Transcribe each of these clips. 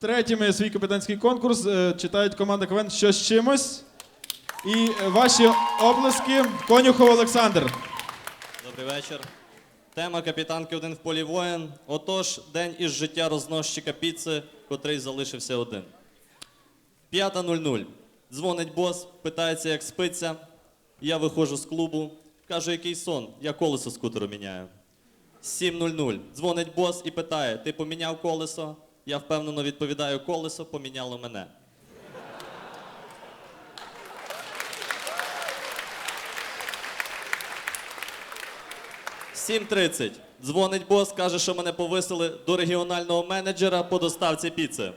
Третіми свій капітанський конкурс е, читають команда КВН що з чимось. І е, ваші оплески Конюхов Олександр. Добрий вечір. Тема капітанки один в полі воїн. Отож, день із життя розносчика піци, котрий залишився один. 5.00. Дзвонить бос, питається, як спиться. Я виходжу з клубу. Кажу, який сон? Я колесо скутеру міняю. 7.00. Дзвонить бос і питає: ти поміняв колесо? Я впевнено відповідаю, колесо поміняло мене. Сім тридцять. Дзвонить бос, каже, що мене повисили до регіонального менеджера по доставці піци.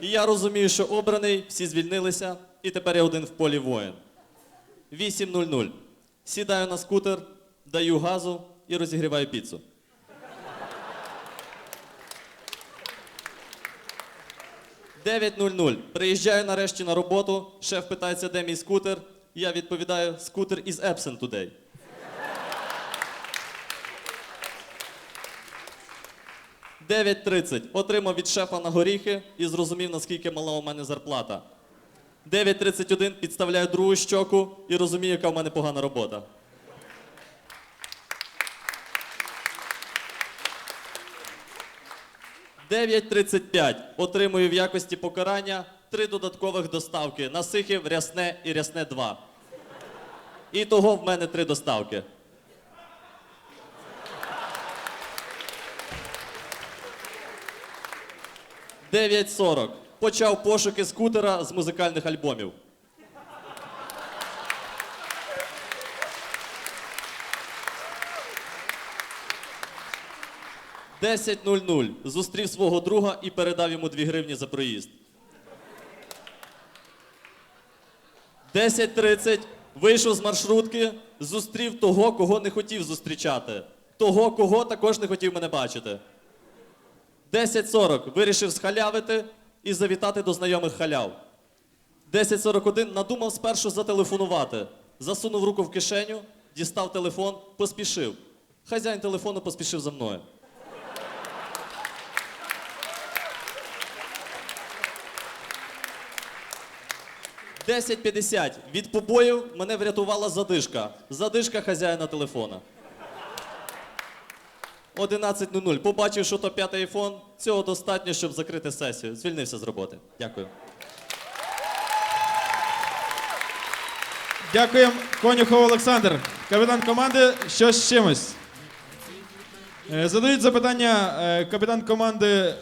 І я розумію, що обраний, всі звільнилися, і тепер я один в полі воїн. 8.00. Сідаю на скутер, даю газу і розігріваю піцу. Дев'ять нуль нуль. Приїжджаю нарешті на роботу. Шеф питається, де мій скутер. Я відповідаю, скутер is absent today. Дев'ять тридцять. Отримав від шефа на горіхи і зрозумів, наскільки мала у мене зарплата. 9.31 підставляю другу щоку і розумію, яка в мене погана робота. Дев'ять тридцять п'ять. Отримую в якості покарання три додаткових доставки на Сихів, Рясне і Рясне 2. І того в мене три доставки. Дев'ять сорок. Почав пошуки скутера з музикальних альбомів. Десять нуль нуль. Зустрів свого друга і передав йому 2 гривні за проїзд. 10.30 вийшов з маршрутки, зустрів того, кого не хотів зустрічати. Того, кого також не хотів мене бачити. 10.40 вирішив схалявити і завітати до знайомих халяв. 10.41 надумав спершу зателефонувати. Засунув руку в кишеню, дістав телефон, поспішив. Хазяїн телефону поспішив за мною. Десять п'ятдесят. Від побоїв мене врятувала задишка. Задишка хазяїна телефона. 11.00. Побачив, що то п'ятий айфон. Цього достатньо, щоб закрити сесію. Звільнився з роботи. Дякую. Дякуємо, Конюхов Олександр. Капітан команди що з чимось. Е, Задають запитання е, капітан команди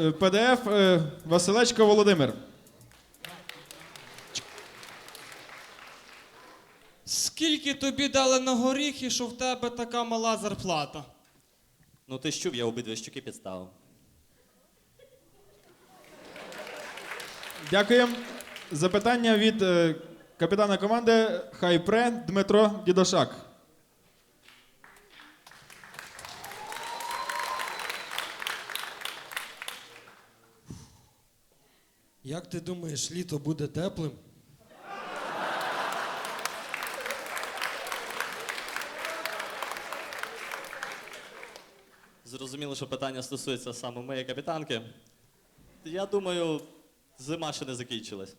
е, ПДФ Василечко Володимир. Скільки тобі дали на горіхи, що в тебе така мала зарплата? Ну ти ж чув, я обидві щуки підставив. Дякуємо. Запитання від е, капітана команди Хайпре Дмитро Дідошак. Як ти думаєш, літо буде теплим? Зрозуміло, що питання стосується саме моєї капітанки. Я думаю, зима ще не закінчилась.